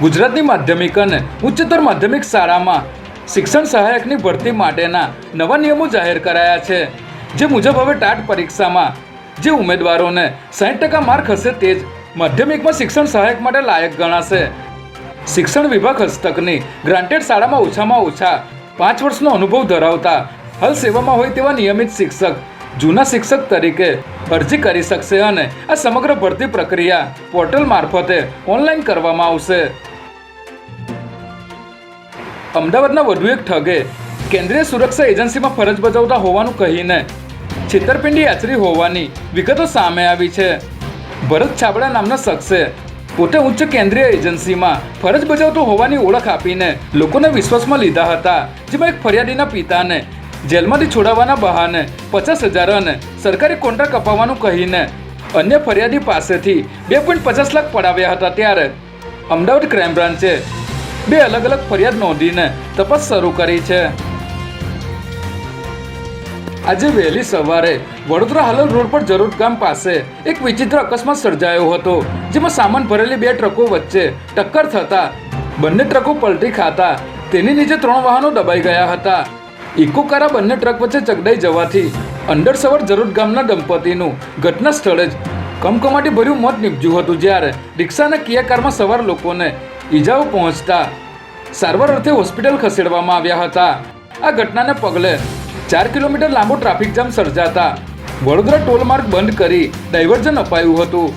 ગુજરાતની માધ્યમિક અને ઉચ્ચતર માધ્યમિક શાળામાં શિક્ષણ સહાયકની ભરતી માટેના નવા નિયમો જાહેર કરાયા છે. જે મુજબ હવે ટાટ પરીક્ષામાં જે ઉમેદવારોને સાઠ ટકા માર્ક હશે તે જ માધ્યમિકમાં શિક્ષણ સહાયક માટે લાયક ગણાશે. શિક્ષણ વિભાગ હસ્તકની ગ્રાન્ટેડ શાળામાં ઓછામાં ઓછા પાંચ વર્ષનો અનુભવ ધરાવતા હાલ સેવામાં હોય તેવા નિયમિત શિક્ષક જૂના શિક્ષક તરીકે અરજી કરી શકશે અને આ સમગ્ર ભરતી પ્રક્રિયા પોર્ટલ મારફતે ઓનલાઈન કરવામાં આવશે. અમદાવાદના વધુ એક ઠગે કેન્દ્રીય સુરક્ષા એજન્સીમાં ફરજ બજાવતા હોવાનું કહીને છેતરપિંડી આચરી હોવાની વિગતો સામે આવી છે. ભરત છાબડા નામના શખ્સે પોતે ઉચ્ચ કેન્દ્રીય એજન્સીમાં ફરજ બજાવતો હોવાની ઓળખ આપીને લોકોને વિશ્વાસમાં લીધા હતા, જેમાં એક ફરિયાદીના પિતાને જેલમાંથી છોડાવવાના બહાને પચાસ હજાર અને સરકારી કોન્ટ્રાક્ટ અપાવવાનું કહીને અન્ય ફરિયાદી પાસેથી બે પોઈન્ટ પચાસ લાખ પડાવ્યા હતા ત્યારે અમદાવાદ ક્રાઇમ બ્રાન્ચે બે અલગ અલગ ફરિયાદ નોંધીને તપાસ શરૂ કરી છે. આજે વહેલી સવારે વડોદરા હાલોલ રોડ પર જરૂર ગામ પાસે એક વિચિત્ર અકસ્માત સર્જાયો હતો, જેમાં સામાન ભરેલી બે ટ્રકો વચ્ચે ટક્કર થતા બંને ટ્રકો પલટી ખાતા તેની નીચે ત્રણ વાહનો દબાઈ ગયા હતા. ઇકો બંને ટ્રક વચ્ચે ચગડાઈ જવાથી અંડર સવાર જરૂર ગામના દંપતીનું ઘટના સ્થળે જ કમકમાટી ભર્યું મોત નીપજ્યું હતું જ્યારે રિક્ષાના કિયા કારમાં સવાર લોકોને ઈજાઓ પહોંચતા સારવાર અર્થે હોસ્પિટલ ખસેડવામાં આવ્યા હતા. આ ઘટનાને પગલે ચાર કિલોમીટર લાંબો ટ્રાફિક જામ સર્જાતા વડોદરા ટોલ માર્ગ બંધ કરી ડાયવર્ઝન અપાયું હતું.